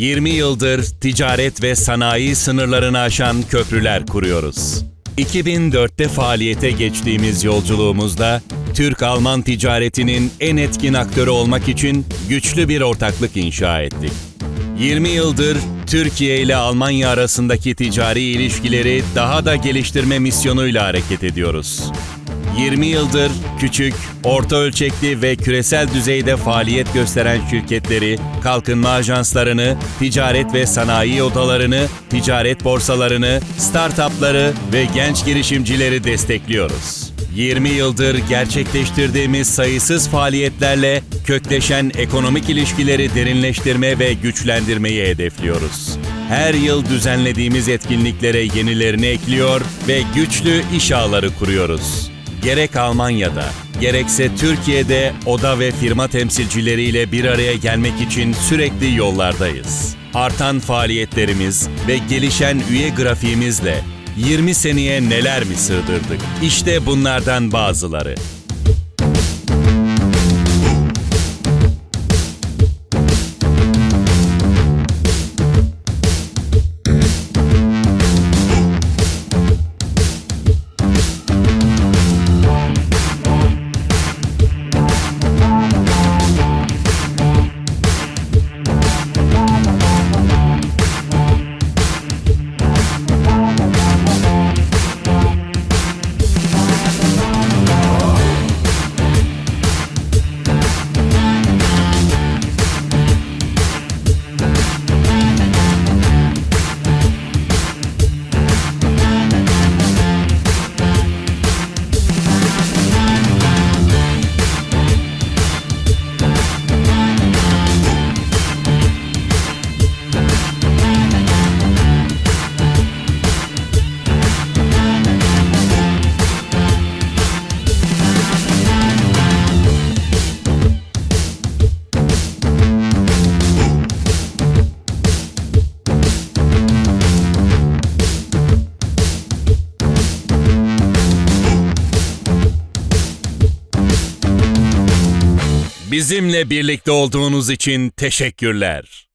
20 yıldır ticaret ve sanayi sınırlarını aşan köprüler kuruyoruz. 2004'te faaliyete geçtiğimiz yolculuğumuzda Türk-Alman ticaretinin en etkin aktörü olmak için güçlü bir ortaklık inşa ettik. 20 yıldır Türkiye ile Almanya arasındaki ticari ilişkileri daha da geliştirme misyonuyla hareket ediyoruz. 20 yıldır küçük, orta ölçekli ve küresel düzeyde faaliyet gösteren şirketleri, kalkınma ajanslarını, ticaret ve sanayi odalarını, ticaret borsalarını, startupları ve genç girişimcileri destekliyoruz. 20 yıldır gerçekleştirdiğimiz sayısız faaliyetlerle kökleşen ekonomik ilişkileri derinleştirme ve güçlendirmeyi hedefliyoruz. Her yıl düzenlediğimiz etkinliklere yenilerini ekliyor ve güçlü iş ağları kuruyoruz. Gerek Almanya'da, gerekse Türkiye'de oda ve firma temsilcileriyle bir araya gelmek için sürekli yollardayız. Artan faaliyetlerimiz ve gelişen üye grafiğimizle 20 seneye neler mi sığdırdık? İşte bunlardan bazıları. Bizimle birlikte olduğunuz için teşekkürler.